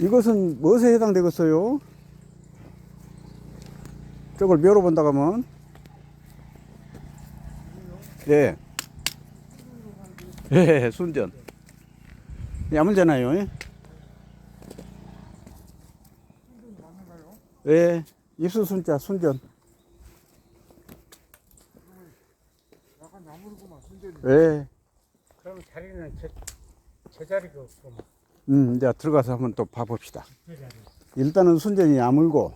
이것은 무엇에 해당되겠어요? 저걸 묘로 본다 하면 예. 예, 순전. 야물잖아요. 예? 예, 입수 순자, 순전. 약간 나무르구만 순전히 예. 그럼 자리는 제, 제 자리가 없구만 음, 이제 들어가서 한번 또 봐봅시다. 일단은 순전이 야물고,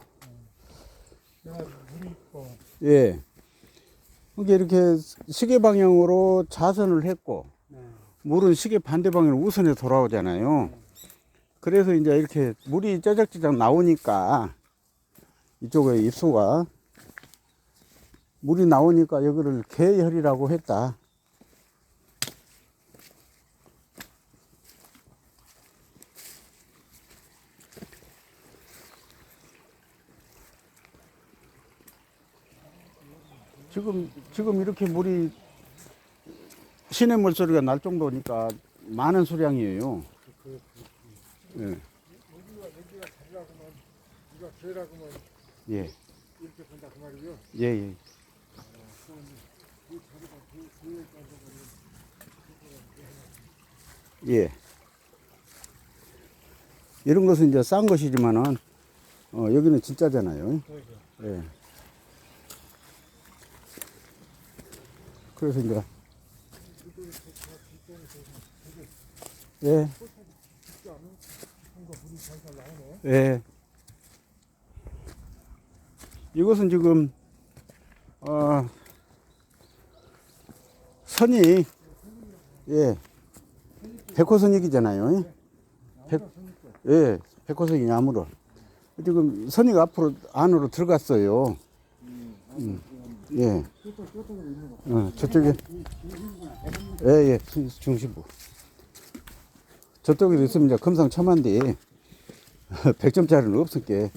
예. 이게 이렇게 시계 방향으로 자선을 했고, 네. 물은 시계 반대 방향으로 우선에 돌아오잖아요. 그래서 이제 이렇게 물이 짜작짜작 나오니까 이쪽에 입수가 물이 나오니까 여기를 개혈이라고 했다. 지금 지금 이렇게 물이 시냇물 소리가 날 정도니까 많은 수량이에요. 예, 예, 예, 예. 예. 이런 것은 이제 싼 것이지만은 어, 여기는 진짜잖아요. 예. 그래서 이제 예, 예. 이것은 지금 어, 선이 예 백호선익이잖아요. 백, 예, 백호선이 나무로 지금 선이가 앞으로 안으로 들어갔어요. 음, 예. 어, 저쪽에 예, 예, 중- 중심부. 저쪽에도 이제 금상첨화인데 100점짜리는 없을게.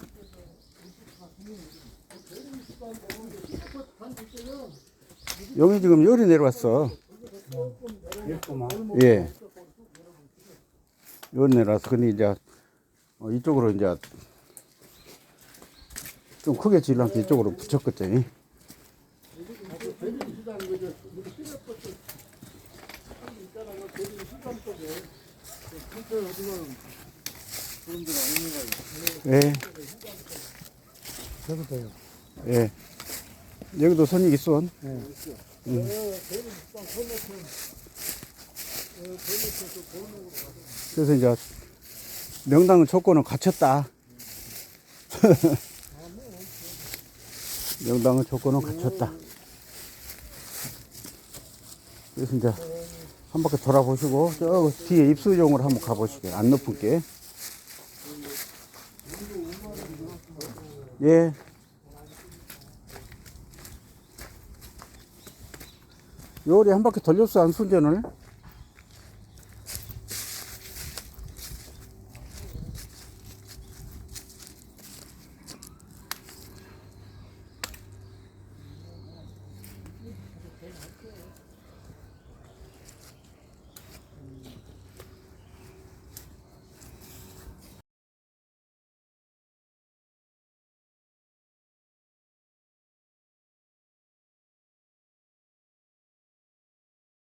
여기 지금 열이 내려왔어. 예. 열이 내려와서 근데 이제 어, 이쪽으로 이제 좀 크게 질러서 이쪽으로 붙였거든. 예. 저기도요 예. 여기도 선이 있어. 네. 음. 그래서 이제 명당 조건은 갖췄다. 명당은 조건은 갖췄다. 그래서 이제 한 바퀴 돌아보시고 저 뒤에 입수용으로 한번 가보시게 안 높은 게. 예. 요리 한 바퀴 돌렸어 안 순전을?